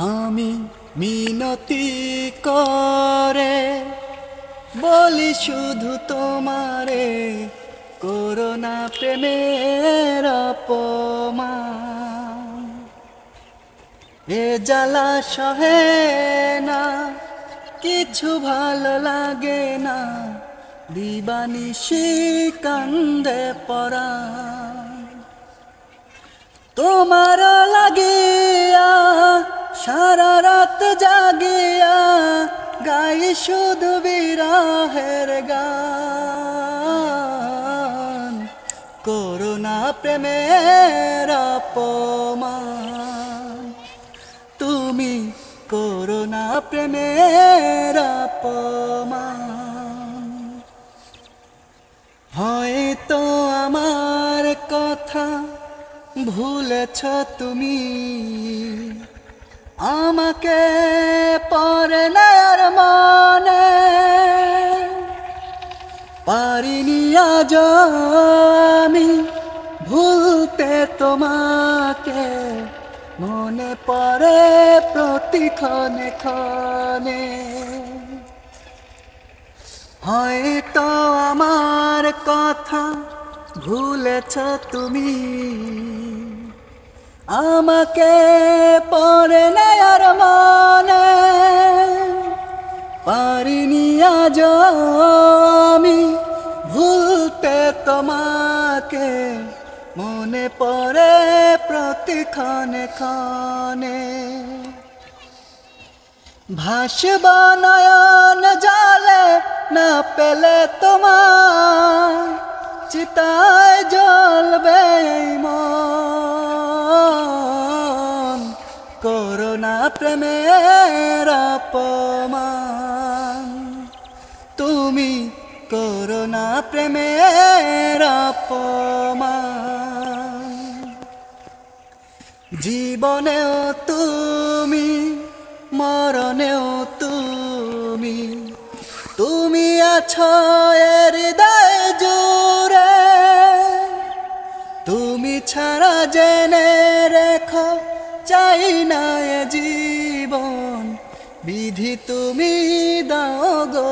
আমি মিনতি করে বলি শুধু তোমারে, করোনা প্রেমের অপমান। এ জ্বালা সহে না, কিছু ভালো লাগে না দিবানিশি কান্দে পরা তোমার লাগিয়া সারা রাত জাগিয়া গাই শুধু বিরাহের গান। করোনা প্রেমের অপমান। তুমি করোনা প্রেমের অপমান। হয়তো আমার কথা ভুলেছ তুমি। আমাকে পরে নেয়ার মনে পারিনি আজ আমি ভুলতে তোমাকে। মনে পড়ে প্রতিক্ষণে ক্ষণে। হয়তো আমার কথা ভুলেছ তুমি। আমাকে পরে নেয়ার মনে। পারিনি আজ আমি ভুলতে তোমাকে। মনে পড়ে প্রতিক্ষণে ক্ষণে। ভাসব নয়ন জালে না পেলে তোমার, চিতায় জ্বলবে মন। প্রেমের অপমান। তুমি করোনা প্রেমের অপমান। জীবনেও তুমি, মরণেও তুমি। তুমি আছো এ হৃদয় জুড়ে। তুমি ছাড়া জেনে রেখো চাই না জীবন। বিধি তুমি দাও গো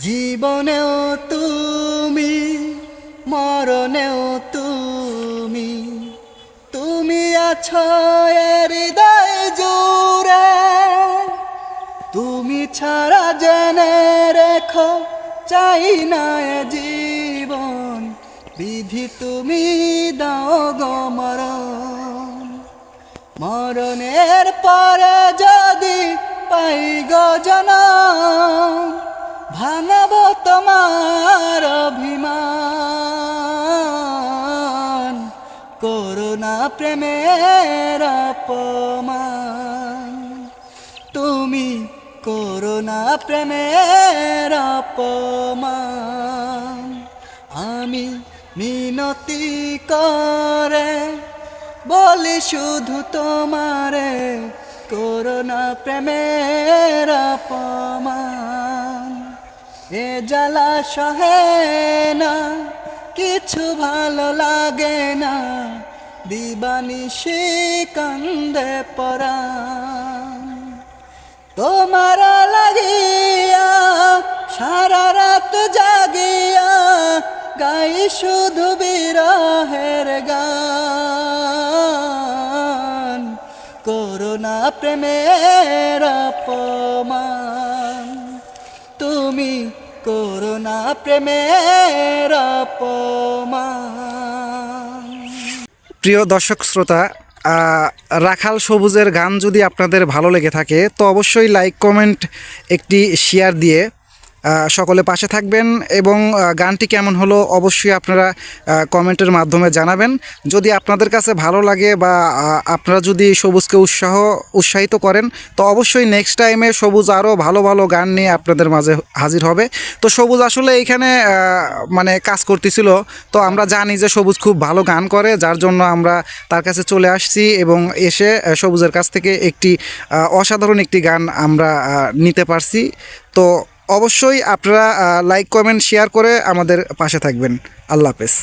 জীবনেও তুমি, মরণেও তুমি। তুমি আছো হৃদয় জুড়ে। তুমি ছাড়া জেনে রেখো, চাই না জীবন। বিধি তুমি দাও গো মরণ। মরণের পরে যদি পাই গো জনম, ভাঙব তোমার অভিমান। করোনা প্রেমের অপমান। তুমি করোনা প্রেমের অপমান। আমি মিনতি করে, বলি শুধু তোমারে, করোনা প্রেমের অপমান। এ জ্বালা সহে না, কিছু ভালো লাগে না, দিবানি সে কান্দে পড়া তোমার লাগিয়া গাই শুধু বিরহের গান। করোনা প্রেমের অপমান। তুমি করোনা প্রেমের অপমান। প্রিয় দর্শক শ্রোতা রাখাল সবুজের গান যদি আপনাদের ভালো লেগে থাকে, তো অবশ্যই লাইক কমেন্ট একটি শেয়ার দিয়ে সকলে পাশে থাকবেন এবং গানটি কেমন হলো অবশ্যই আপনারা কমেন্টের মাধ্যমে জানাবেন। যদি আপনাদের কাছে ভালো লাগে বা আপনারা যদি সবুজকে উৎসাহ, উৎসাহিত করেন, তো অবশ্যই নেক্সট টাইমে সবুজ আরও ভালো ভালো গান নিয়ে আপনাদের মাঝে হাজির হবে। তো সবুজ আসলে এইখানে মানে কাজ করতেছিল। তো আমরা জানি যে সবুজ খুব ভালো গান করে, যার জন্য আমরা তার কাছে চলে আসছি এবং এসে সবুজের কাছ থেকে একটি অসাধারণ একটি গান আমরা নিতে পারছি। তো অবশ্যই আপনারা লাইক কমেন্ট শেয়ার করে আমাদের পাশে থাকবেন। আল্লাহ হাফেজ।